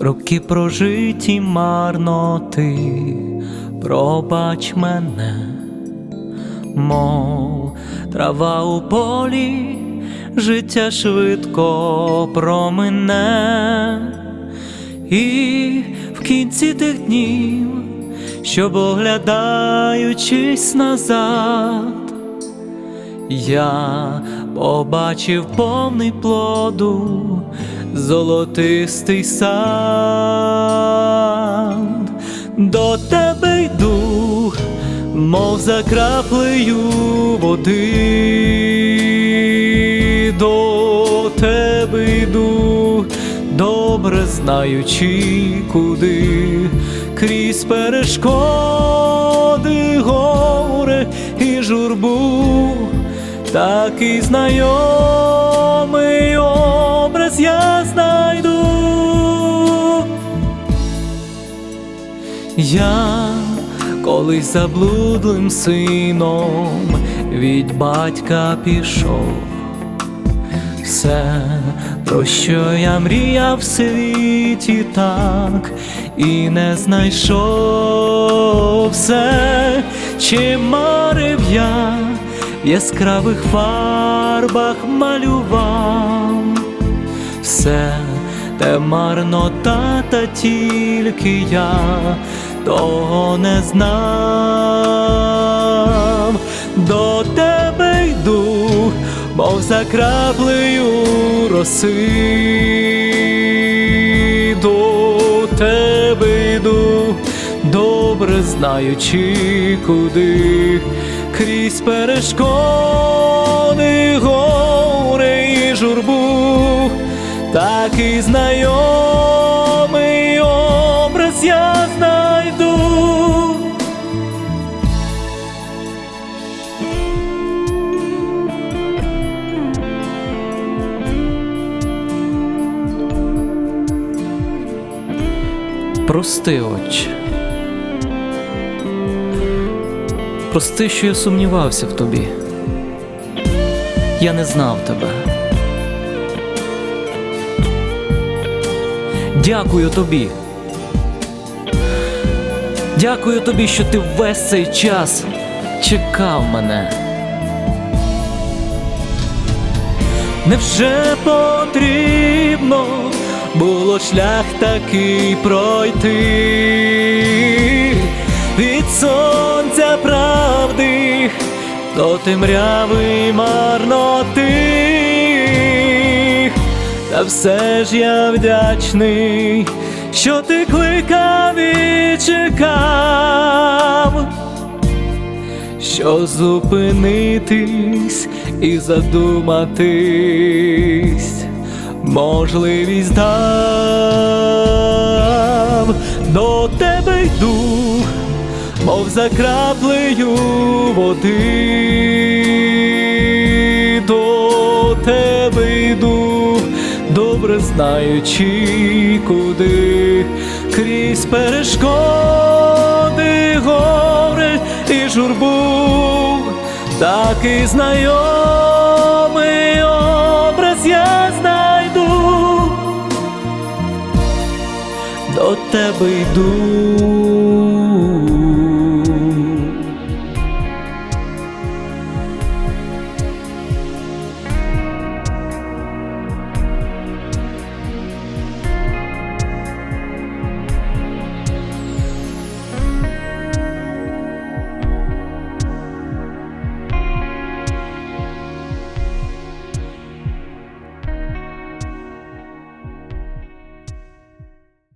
роки прожиті марноти, пробач мене, мов трава у полі, життя швидко промине, і в кінці тих днів, щоб оглядаючись назад. Я побачив повний плоду, золотистий сад, до тебе йду, мов за краплею води, до тебе йду, добре знаючи, куди. Крізь перешкоди, горе і журбу такий знайомий образ я знайду. Я колись заблудлим сином від батька пішов. Все, про що я мріяв в світі так і не знайшов все, чим марив я в яскравих фарбах малював. Все те марнота, та тільки я того не знав, до тебе йду, мов за краплею роси, до тебе йду, добре знаючи, куди крізь перешкоди, горе і журбу, такий знайомий образ я знайду. Прости, Отче. Прости, що я сумнівався в тобі. Я не знав тебе. Дякую тобі. Дякую тобі, що ти весь цей час чекав мене. Невже потрібно було шлях такий пройти від сонця правди до темряви марноти, та все ж я вдячний, що ти кликав і чекав що зупинитись і задуматись, можливість дав, до тебе йду, мов за краплею води, знаючи, куди крізь перешкоди, гори і журбу, такий знайомий образ я знайду, до тебе йду.